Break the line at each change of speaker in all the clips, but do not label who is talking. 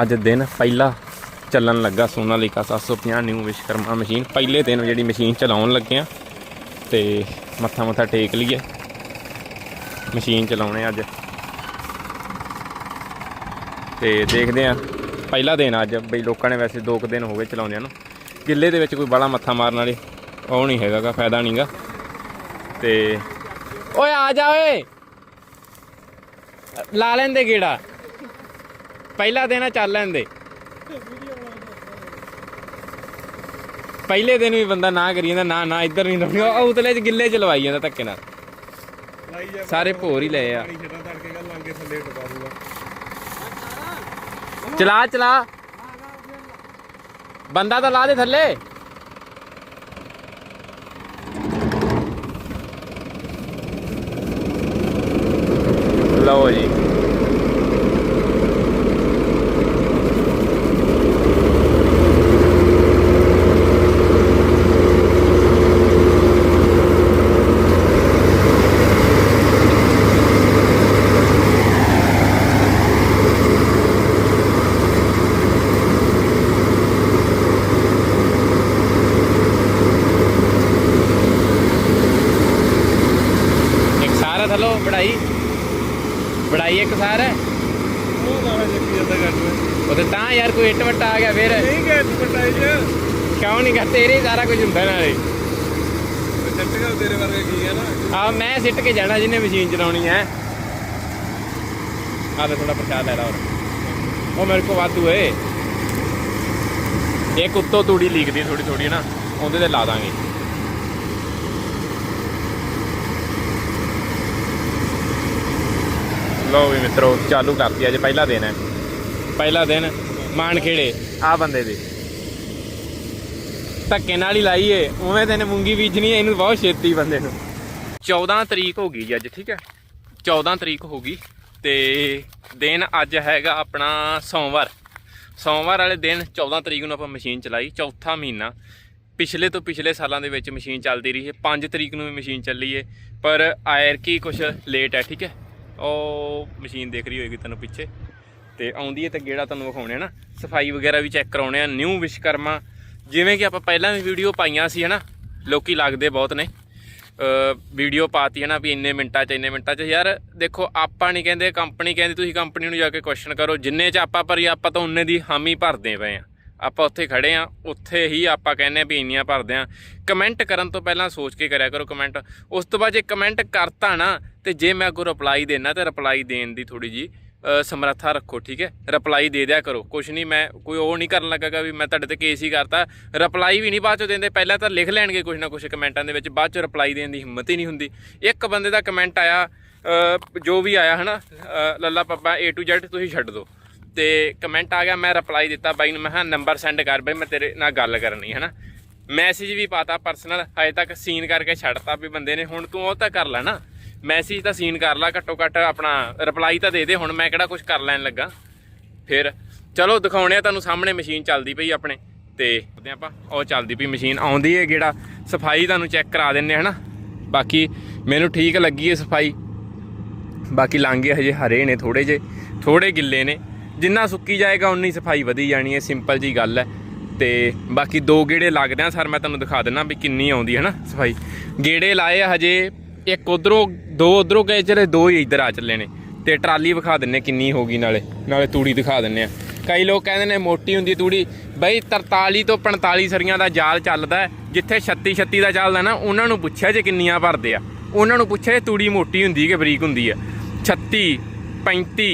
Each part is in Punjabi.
ਅੱਜ ਦਿਨ ਪਹਿਲਾ ਚੱਲਣ ਲੱਗਾ ਸੋਨਾਲੀਕਾ 750 ਨਿਊ ਵਿਸ਼ਕਰਮਾ ਮਸ਼ੀਨ। ਪਹਿਲੇ ਦਿਨ ਜਿਹੜੀ ਮਸ਼ੀਨ ਚਲਾਉਣ ਲੱਗੇ ਆ ਤੇ ਮੱਥਾ ਮੱਥਾ ਟੇਕ ਲਈਏ। ਮਸ਼ੀਨ ਚਲਾਉਣੇ ਅੱਜ। ਤੇ ਦੇਖਦੇ ਆ, ਪਹਿਲਾ ਦਿਨ ਅੱਜ ਬਈ ਲੋਕਾਂ ਨੇ ਵੈਸੇ ਦੋ ਕੁ ਦਿਨ ਹੋ ਗਏ ਚਲਾਉਂਦਿਆਂ ਨੂੰ। ਗਿੱਲੇ ਦੇ ਵਿੱਚ ਕੋਈ ਬਾਲਾ ਮੱਥਾ ਮਾਰਨ ਵਾਲੇ ਉਹ ਨਹੀਂ ਹੈਗਾਗਾ, ਫਾਇਦਾ ਨਹੀਂਗਾ। ਤੇ ਓਏ ਆ ਜਾ ਓਏ। ਲਾ ਲੈਂਦੇ ਗੇੜਾ। ਪਹਿਲਾ ਦਿਨ ਆ ਚੱਲ ਲੈਂਦੇ। ਪਹਿਲੇ ਦਿਨ ਵੀ ਬੰਦਾ ਨਾ ਕਰੀ ਜਾਂਦਾ ਨਾ ਨਾ ਇੱਧਰ ਨਹੀਂ ਲਾਉਣੀ ਉਹ ਉਤਲੇ ਚ ਗਿੱਲੇ ਚ ਲਵਾਈ ਜਾਂਦਾ ਧੱਕੇ ਨਾਲ।
ਲਾਈ ਜਾ
ਸਾਰੇ ਭੋਰ ਹੀ ਲਏ ਆ।
ਪਾਣੀ ਛੱਡਾਂ ਤੜਕੇ ਗੱਲ ਲਾਂਗੇ ਥੱਲੇ ਟਪਾ ਦੂਗਾ।
ਚਲਾ ਚਲਾ। ਬੰਦਾ ਤਾਂ ਲਾ ਦੇ ਥੱਲੇ। ਲਓ ਜੀ ਇੱਕ ਸਾਰਾ ਥੱਲੋ ਬੜਾਈ ਬੜਾਈ ਇੱਕ ਸਾਰ। ਹੈ
ਉਹ ਜਾਂਦਾ
ਤੇ ਤਾਂ ਯਾਰ ਕੋਈ ਇੱਟ ਵੱਟਾ ਆ ਗਿਆ ਫਿਰ।
ਨਹੀਂ ਗਏ ਪਟਾਈ ਚ
ਕਿਉਂ ਨਹੀਂ ਕਰ ਤੇਰੇ ਸਾਰਾ ਕੁਝ ਹੁੰਦਾ ਨਾਲੇ।
ਚੱਟਗਾ ਤੇਰੇ ਵਰਗੇ ਕੀ ਹੈ ਨਾ?
ਆ ਮੈਂ ਸਿੱਟ ਕੇ ਜਾਣਾ ਜਿਹਨੇ ਮਸ਼ੀਨ ਚਲਾਉਣੀ ਹੈ। ਆ ਲੈ ਥੋੜਾ ਪ੍ਰਸ਼ਾਦ ਲੈ ਲਾ ਹੋਰ। ਉਹ ਮੇਰੇ ਕੋ ਵਾਧੂ ਏ। ਇੱਕ ਉੱਤੋਂ ਤੂੜੀ ਲੀਕਦੀ ਥੋੜੀ ਥੋੜੀ ਨਾ ਉਹਦੇ ਤੇ ਲਾ ਦਾਂਗੇ। ਲਓ ਵੀ ਮਿੱਤਰੋ, ਚਾਲੂ ਕਰਤੀ, ਅੱਜ ਪਹਿਲਾ ਦਿਨ ਹੈ। ਪਹਿਲਾ ਦਿਨ ਮਾਨ ਖੇੜੇ। ਆ ਬੰਦੇ ਦੇ। ਧੱਕੇ ਨਾਲ ਹੀ ਲਾਈਏ, ਉਵੇਂ ਦਿਨ ਮੂੰਗੀ ਬੀਜਣੀ ਹੈ, ਇਹਨੂੰ ਬਹੁਤ ਛੇਤੀ ਬੰਦੇ ਨੂੰ। 14 ਤਰੀਕ ਹੋ ਗਈ ਜੀ ਅੱਜ, ਠੀਕ ਹੈ? 14 ਤਰੀਕ ਹੋ ਗਈ ਤੇ ਦਿਨ ਅੱਜ ਹੈਗਾ ਆਪਣਾ ਸੋਮਵਾਰ। ਸੋਮਵਾਰ ਵਾਲੇ ਦਿਨ 14 ਤਰੀਕ ਨੂੰ ਆਪਾਂ ਮਸ਼ੀਨ ਚਲਾਈ, ਚੌਥਾ ਮਹੀਨਾ। ਪਿਛਲੇ ਤੋਂ ਪਿਛਲੇ ਸਾਲਾਂ ਦੇ ਵਿੱਚ ਮਸ਼ੀਨ ਚੱਲਦੀ ਰਹੀ ਹੈ 5 ਤਰੀਕ ਨੂੰ ਵੀ ਮਸ਼ੀਨ ਚੱਲੀ ਹੈ, ਪਰ ਆਇਰ ਕੀ ਕੁਝ ਲੇਟ ਹੈ, ਠੀਕ ਹੈ? ਉਹ ਮਸ਼ੀਨ ਦੇਖ ਰਹੀ ਹੋਏਗੀ ਤੈਨੂੰ ਪਿੱਛੇ। ਤੇ ਆਉਂਦੀ ਹੈ ਤੇ ਗੇੜਾ ਤੁਹਾਨੂੰ ਵਿਖਾਉਣੇ ਆ ਨਾ। ਸਫ਼ਾਈ ਵਗੈਰਾ ਵੀ ਚੈੱਕ ਕਰਾਉਣੇ ਆ। ਨਿਊ ਵਿਸ਼ਕਰਮਾ। ਜਿਵੇਂ ਕਿ ਆਪਾਂ ਪਹਿਲਾਂ ਵੀ ਵੀਡੀਓ ਪਾਈਆਂ ਸੀ, ਹਨਾ? ਲੋਕੀ ਲੱਗਦੇ ਬਹੁਤ ਨੇ। ਵੀਡੀਓ ਪਾਤੀ ਹੈ ਨਾ ਵੀ ਇੰਨੇ ਮਿੰਟਾਂ 'ਚ, ਇੰਨੇ ਮਿੰਟਾਂ 'ਚ। ਯਾਰ, ਦੇਖੋ, ਆਪਾਂ ਨਹੀਂ ਕਹਿੰਦੇ ਕੰਪਨੀ ਕਹਿੰਦੀ, ਤੁਸੀਂ ਕੰਪਨੀ ਨੂੰ ਜਾ ਕੇ ਕੁਐਸਚਨ ਕਰੋ। ਜਿੰਨੇ 'ਚ ਆਪਾਂ ਭਰੀ ਆਪਾਂ ਤਾਂ ਉਨੇ ਦੀ ਹਾਮੀ ਭਰਦੇ ਪਏ ਆ। ਆਪਾਂ ਉੱਥੇ ਖੜੇ ਆ, ਉੱਥੇ ਹੀ ਆਪਾਂ ਕਹਿੰਦੇ ਆ ਵੀ ਇੰਨੀਆਂ ਭਰਦੇ ਆ। ਕਮੈਂਟ ਕਰਨ ਤੋਂ ਪਹਿਲਾਂ ਸੋਚ ਕੇ ਕਰਿਆ ਕਰੋ ਕਮੈਂਟ ਉਸ ਤੋਂ ਬਾਅਦ ਜੇ ਕਮੈਂਟ ਕਰਤਾ ਨਾ ਤੇ ਜੇ ਮੈਂ ਕੋਈ ਰਿਪਲਾਈ ਦੇਣਾ ਤਾਂ ਰਿਪਲਾਈ ਦੇਣ ਦੀ ਥੋੜੀ ਜੀ ਸਮਰੱਥਾ ਰੱਖੋ ਠੀਕ ਹੈ? ਰਿਪਲਾਈ ਦੇ ਦਿਆ ਕਰੋ। ਕੁਛ ਨਹੀਂ ਮੈਂ ਕੋਈ ਉਹ ਨਹੀਂ ਕਰਨ ਲੱਗਾਗਾ ਵੀ ਮੈਂ ਤੁਹਾਡੇ ਤੇ ਕੇਸ ਹੀ ਕਰਤਾ। ਰਿਪਲਾਈ ਵੀ ਨਹੀਂ ਬਾਅਦ ਚੋਂ ਦਿੰਦੇ। ਪਹਿਲਾਂ ਤਾਂ ਲਿਖ ਲੈਣਗੇ ਕੁਛ ਨਾ ਕੁਛ ਕਮੈਂਟਾਂ ਦੇ ਵਿੱਚ। ਬਾਅਦ ਚੋਂ ਰਿਪਲਾਈ ਦੇਣ ਦੀ ਹਿੰਮਤ ਹੀ ਨਹੀਂ ਹੁੰਦੀ। ਇੱਕ ਬੰਦੇ ਦਾ ਕਮੈਂਟ ਆਇਆ ਜੋ ਵੀ ਆਇਆ ਹਨਾ? ਅ, ਲੱਲਾ ਪੱਪਾ A to Z ਤੁਸੀਂ ਛੱਡ ਦਿਓ। ਤੇ ਕਮੈਂਟ ਆ ਗਿਆ ਮੈਂ ਰਿਪਲਾਈ ਦਿੱਤਾ। ਬਾਈ ਨੂੰ ਮੈਂ ਹਾਂ ਨੰਬਰ ਸੈਂਡ ਕਰ ਬਈ ਮੈਂ ਤੇਰੇ ਨਾਲ ਗੱਲ ਕਰਨੀ ਹੈ ਨਾ ਮੈਸੇਜ ਵੀ ਪਾਤਾ ਪਰਸਨਲ ਹਜੇ ਤੱਕ ਸੀਨ ਕਰਕੇ ਛੱਡਤਾ ਵੀ ਬੰਦੇ ਨੇ। ਹੁਣ ਤੂੰ ਉਹ ਤਾਂ ਕਰ ਲੈ ਨਾ। ਮੈਸੇਜ ਤਾਂ ਸੀਨ ਕਰ ਲਾ, ਘੱਟੋ ਘੱਟ ਆਪਣਾ ਰਿਪਲਾਈ ਤਾਂ ਦੇ ਦੇ, ਹੁਣ ਮੈਂ ਕਿਹੜਾ ਕੁਝ ਕਰ ਲੈਣ ਲੱਗਾ। ਫਿਰ ਚਲੋ ਦਿਖਾਉਣੇ ਆ ਤੁਹਾਨੂੰ ਸਾਹਮਣੇ ਮਸ਼ੀਨ ਚੱਲਦੀ ਪਈ ਆਪਣੇ। ਤੇ ਦੇਖਦੇ ਆਪਾਂ, ਉਹ ਚੱਲਦੀ ਪਈ ਮਸ਼ੀਨ ਆਉਂਦੀ ਹੈ ਜਿਹੜਾ ਸਫ਼ਾਈ ਤੁਹਾਨੂੰ ਚੈੱਕ ਕਰਾ ਦਿੰਨੇ ਹਨਾ? ਬਾਕੀ ਮੈਨੂੰ ਠੀਕ ਲੱਗੀ ਹੈ ਸਫ਼ਾਈ। ਬਾਕੀ ਲਾਂਗੇ ਹਜੇ ਹਰੇ ਨੇ ਥੋੜੇ ਜੇ ਥੋੜੇ ਗਿੱਲੇ ਨੇ। ਜਿੰਨਾ ਸੁੱਕੀ ਜਾਏਗਾ ਉਨੀ ਸਫ਼ਾਈ ਵਧੀ ਜਾਣੀ ਹੈ ਸਿੰਪਲ ਜੀ ਗੱਲ ਹੈ ਤੇ ਬਾਕੀ ਦੋ ਗੇੜੇ ਲੱਗਦੇ ਆ, ਸਰ ਮੈਂ ਤੁਹਾਨੂੰ ਦਿਖਾ ਦਿੰਨਾ ਵੀ ਕਿੰਨੀ ਆਉਂਦੀ ਹੈ ਨਾ ਸਫ਼ਾਈ। ਗੇੜੇ ਲਾਏ ਹਜੇ ਇੱਕ ਉਧਰੋਂ ਦੋ ਉਧਰੋਂ ਗਏ ਚਲੇ ਦੋ ਹੀ ਇੱਧਰ ਆ ਚੱਲੇ ਨੇ। ਤੇ ਟਰਾਲੀ ਵਿਖਾ ਦਿੰਨੇ ਕਿੰਨੀ ਹੋ ਗਈ ਨਾਲੇ ਨਾਲੇ ਤੂੜੀ ਦਿਖਾ ਦਿੰਨੇ ਆ ਕਈ ਲੋਕ ਕਹਿੰਦੇ ਨੇ ਮੋਟੀ ਹੁੰਦੀ ਤੂੜੀ। ਬਈ 43 ਤੋਂ 45 ਸਰੀਆਂ ਦਾ ਜਾਲ ਚੱਲਦਾ ਜਿੱਥੇ 36 36 ਦਾ ਚੱਲਦਾ ਨਾ ਉਹਨਾਂ ਨੂੰ ਪੁੱਛਿਆ ਜੇ ਕਿੰਨੀਆਂ ਭਰਦੇ ਆ। ਉਹਨਾਂ ਨੂੰ ਪੁੱਛਿਆ ਜੇ ਤੂੜੀ ਮੋਟੀ ਹੁੰਦੀ ਕਿ ਬਰੀਕ ਹੁੰਦੀ ਆ। 36 35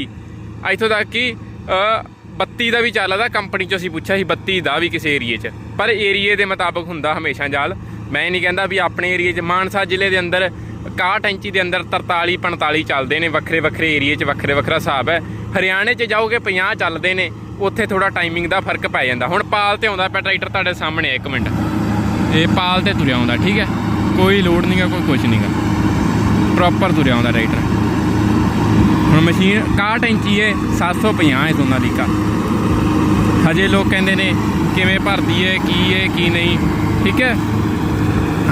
ਇੱਥੋਂ ਤੱਕ ਕਿ ਅ, 32 ਦਾ ਵੀ ਚੱਲਦਾ ਕੰਪਨੀ ਚੋਂ ਅਸੀਂ ਪੁੱਛਿਆ ਸੀ 32 ਦਾ ਵੀ ਕਿਸੇ ਏਰੀਏ 'ਚ। ਪਰ ਏਰੀਏ ਦੇ ਮੁਤਾਬਕ ਹੁੰਦਾ ਹਮੇਸ਼ਾ ਜਾਲ। ਮੈਂ ਨਹੀਂ ਕਹਿੰਦਾ ਵੀ ਆਪਣੇ ਏਰੀਏ 'ਚ ਮਾਨਸਾ ਜ਼ਿਲ੍ਹੇ ਦੇ ਅੰਦਰ 61 ਇੰਚੀ ਦੇ ਅੰਦਰ 43 45 ਚੱਲਦੇ ਨੇ, ਵੱਖਰੇ ਵੱਖਰੇ ਏਰੀਏ 'ਚ ਵੱਖਰੇ ਵੱਖਰਾ ਹਿਸਾਬ ਹੈ। ਹਰਿਆਣੇ 'ਚ ਜਾਓਗੇ 50 ਚੱਲਦੇ ਨੇ, ਉੱਥੇ ਥੋੜਾ ਟਾਈਮਿੰਗ ਦਾ ਫ਼ਰਕ ਪੈ ਜਾਂਦਾ। ਹੁਣ ਪਾਲ ਤੇ ਆਉਂਦਾ ਪਿਆ ਟਰੈਕਟਰ ਤੁਹਾਡੇ ਸਾਹਮਣੇ ਇੱਕ ਮਿੰਟ। ਇਹ ਪਾਲ ਤੇ ਤੁਰਿਆ ਆਉਂਦਾ, ਠੀਕ ਹੈ? ਕੋਈ ਲੋਡ ਨਹੀਂਗਾ ਕੋਈ ਕੁਝ ਨਹੀਂਗਾ ਪ੍ਰੋਪਰ ਤੁਰਿਆ ਆਉਂਦਾ ਟਰੈਕਟਰ। ਹੁਣ ਮਸ਼ੀਨ 61 ਇੰਚੀ ਹੈ 750 ਹੈ ਦੋਨਾਂ ਦੀ ਸੋਨਾਲੀਕਾ ਹਜੇ ਲੋਕ ਕਹਿੰਦੇ ਨੇ, ਕਿਵੇਂ ਭਰਦੀ ਹੈ ਕੀ ਹੈ ਕੀ ਨਹੀਂ, ਠੀਕ ਹੈ?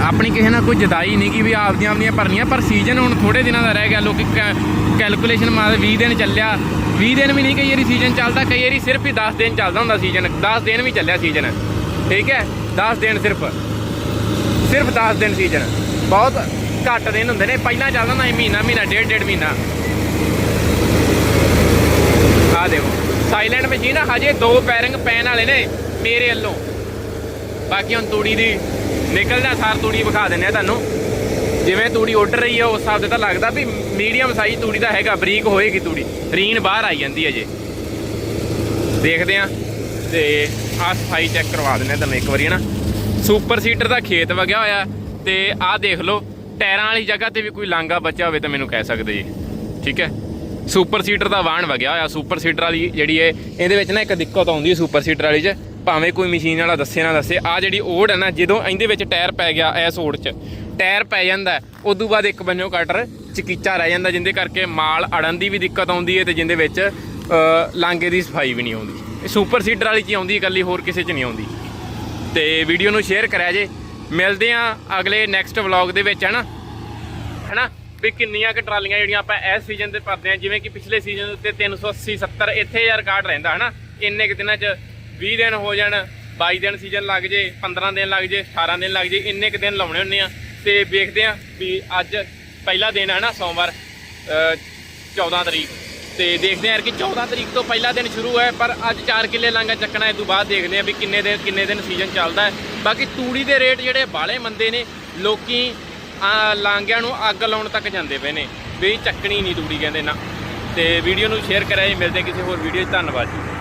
ਆਪਣੀ ਕਿਸੇ ਨਾਲ ਕੋਈ ਜਦਾਈ ਨਹੀਂ ਕਿ ਵੀ ਆਪਦੀਆਂ ਆਪਦੀਆਂ ਭਰਨੀਆਂ, ਪਰ ਸੀਜ਼ਨ ਹੁਣ ਥੋੜੇ ਦਿਨਾਂ ਦਾ ਰਹਿ ਗਿਆ, ਲੋਕੀ ਕੈਲਕੂਲੇਸ਼ਨ ਮਾਰ 20 ਦਿਨ ਚੱਲਿਆ। 20 ਦਿਨ ਵੀ ਨਹੀਂ ਕਈ ਵਾਰੀ ਸੀਜ਼ਨ ਚੱਲਦਾ, ਕਈ ਵਾਰੀ ਸਿਰਫ ਹੀ 10 ਦਿਨ ਚੱਲਦਾ ਹੁੰਦਾ ਸੀਜ਼ਨ 10 ਦਿਨ ਵੀ ਚੱਲਿਆ ਸੀਜ਼ਨ ਠੀਕ ਹੈ? 10 ਦਿਨ ਸਿਰਫ। ਸਿਰਫ 10 ਦਿਨ ਸੀਜ਼ਨ ਬਹੁਤ ਘੱਟ ਦਿਨ ਹੁੰਦੇ ਨੇ। ਪਹਿਲਾਂ ਚੱਲਦਾ ਹੁੰਦਾ ਸੀ ਮਹੀਨਾ ਮਹੀਨਾ, ਡੇਢ ਡੇਢ ਮਹੀਨਾ। ਆ ਦੇਖੋ। ਸਾਇਲੈਂਟ ਮਸ਼ੀਨ ਆ ਹਜੇ ਦੋ ਪੈਰਿੰਗ ਪੈਣ ਵਾਲੇ ਨੇ ਮੇਰੇ ਵੱਲੋਂ। ਬਾਕੀ ਹੁਣ ਤੂੜੀ ਦੀ ਨਿਕਲਦਾ, ਸਾਰ ਤੂੜੀ ਵਿਖਾ ਦਿੰਨੇ ਆ ਤੁਹਾਨੂੰ। ਜਿਵੇਂ ਤੂੜੀ ਉੱਡ ਰਹੀ ਹੈ ਉਸ ਹਿਸਾਬ 'ਤੇ ਤਾਂ ਲੱਗਦਾ ਵੀ ਮੀਡੀਅਮ ਸਾਈਜ਼ ਤੂੜੀ ਦਾ ਹੈਗਾ, ਬਰੀਕ ਹੋਏਗੀ ਤੂੜੀ। ਰੀਨ ਬਾਹਰ ਆਈ ਜਾਂਦੀ ਹੈ ਜੇ। ਦੇਖਦੇ ਆ, ਤੇ ਆ ਸਫ਼ਾਈ ਚੈੱਕ ਕਰਵਾ ਦਿੰਨੇ ਆ ਤੁਹਾਨੂੰ ਇੱਕ ਵਾਰੀ ਨਾ ਸੁਪਰ ਸੀਟਰ ਦਾ ਖੇਤ ਵਗਿਆ ਹੋਇਆ, ਤੇ ਆਹ ਦੇਖ ਲਓ, ਟਾਇਰਾਂ ਵਾਲੀ ਜਗ੍ਹਾ ਤੇ ਵੀ ਕੋਈ ਲਾਂਗਾ ਬਚਿਆ ਹੋਵੇ ਤਾਂ ਮੈਨੂੰ ਕਹਿ ਸਕਦੇ ਜੀ। ਠੀਕ ਹੈ? ਸੁਪਰ ਸੀਟਰ ਦਾ ਵਾਹਣ ਵਗਿਆ ਹੋਇਆ ਸੁਪਰ ਸੀਟਰ ਵਾਲੀ ਜਿਹੜੀ ਇਹ, ਇਹਦੇ ਵਿੱਚ ਨਾ ਇੱਕ ਦਿੱਕਤ ਆਉਂਦੀ ਹੈ ਸੁਪਰ ਸੀਟਰ ਵਾਲੀ 'ਚ। ਭਾਵੇਂ ਕੋਈ ਮਸ਼ੀਨ ਵਾਲਾ ਦੱਸੇ ਨਾ ਦੱਸੇ ਆ ਜਿਹੜੀ ਓੜ ਹੈ ਨਾ ਜਦੋਂ ਇਹਦੇ ਵਿੱਚ ਟਾਇਰ ਪੈ ਗਿਆ ਇਸ ਓੜ 'ਚ ਟਾਇਰ ਪੈ ਜਾਂਦਾ ਉਦੋਂ ਬਾਅਦ ਇੱਕ ਬੰਨਿਓ ਕਟਰ ਚਕੀਚਾ ਰਹਿ ਜਾਂਦਾ ਜਿੰਦੇ ਕਰਕੇ ਮਾਲ ਅੜਨ ਦੀ ਵੀ ਦਿੱਕਤ ਆਉਂਦੀ ਹੈ ਤੇ ਜਿੰਦੇ ਵਿੱਚ ਅ, ਲਾਂਗੇ ਦੀ ਸਫ਼ਾਈ ਵੀ ਨਹੀਂ ਆਉਂਦੀ। ਇਹ ਸੁਪਰ ਸੀਡਰ ਵਾਲੀ 'ਚ ਆਉਂਦੀ ਹੈ, ਇਕੱਲੀ ਹੋਰ ਕਿਸੇ 'ਚ ਨਹੀਂ ਆਉਂਦੀ। ਤੇ ਵੀਡੀਓ ਨੂੰ ਸ਼ੇਅਰ ਕਰਿਆ ਜੇ। ਮਿਲਦੇ ਆ ਅਗਲੇ ਨੈਕਸਟ ਵਲੌਗ ਦੇ ਵਿੱਚ ਹਨਾ? ਹਨਾ? ਵੀ ਕਿੰਨੀਆਂ ਕੁ ਟਰਾਲੀਆਂ ਜਿਹੜੀਆਂ ਆਪਾਂ ਇਸ ਸੀਜ਼ਨ ਤੇ ਭਰਦੇ ਆ ਜਿਵੇਂ ਕਿ ਪਿਛਲੇ ਸੀਜ਼ਨ ਉੱਤੇ 380 70 ਇੱਥੇ ਯਾਰ ਰਿਕਾਰਡ ਰਹਿੰਦਾ ਹਨਾ? ਇੰਨੇ ਕੁ ਦਿਨਾਂ 'ਚ 20 ਦਿਨ ਹੋ ਜਾਣ 22 ਦਿਨ ਸੀਜ਼ਨ ਲੱਗ ਜੇ 15 ਦਿਨ ਲੱਗ ਜੇ 18 ਦਿਨ ਲੱਗ ਜੇ ਇੰਨੇ ਕੁ ਦਿਨ ਲਾਉਣੇ ਹੁੰਨੇ ਆ। ਤੇ ਵੇਖਦੇ ਆ ਵੀ ਅੱਜ ਪਹਿਲਾ ਦਿਨ ਹੈ ਨਾ ਸੋਮਵਾਰ ਅ, 14 ਤਰੀਕ। ਤੇ ਦੇਖਦੇ ਆ ਯਾਰ ਕਿ 14 ਤਰੀਕ ਤੋਂ ਪਹਿਲਾ ਦਿਨ ਸ਼ੁਰੂ ਹੈ ਪਰ ਅੱਜ 4 ਕਿੱਲੇ ਲਾਂਗਾ ਚੱਕਣਾ ਇਹ ਤੋਂ ਬਾਅਦ ਦੇਖਦੇ ਆ ਵੀ ਕਿੰਨੇ ਦਿਨ ਕਿੰਨੇ ਦਿਨ ਸੀਜ਼ਨ ਚੱਲਦਾ ਹੈ। ਬਾਕੀ ਤੂੜੀ ਦੇ ਰੇਟ ਜਿਹੜੇ ਬਾਲੇ ਮੰਦੇ ਨੇ ਲੋਕੀ ਆ ਲਾਂਗਿਆਂ ਨੂੰ ਅੱਗ ਲਾਉਣ ਤੱਕ ਜਾਂਦੇ ਪਏ ਨੇ ਵੀ ਚੱਕਣੀ ਨਹੀਂ ਤੂੜੀ ਕਹਿੰਦੇ ਨਾ। ਤੇ ਵੀਡੀਓ ਨੂੰ ਸ਼ੇਅਰ ਕਰਿਆ ਜੀ ਮਿਲਦੇ ਕਿਸੇ ਹੋਰ ਵੀਡੀਓ 'ਚ ਧੰਨਵਾਦ ਜੀ।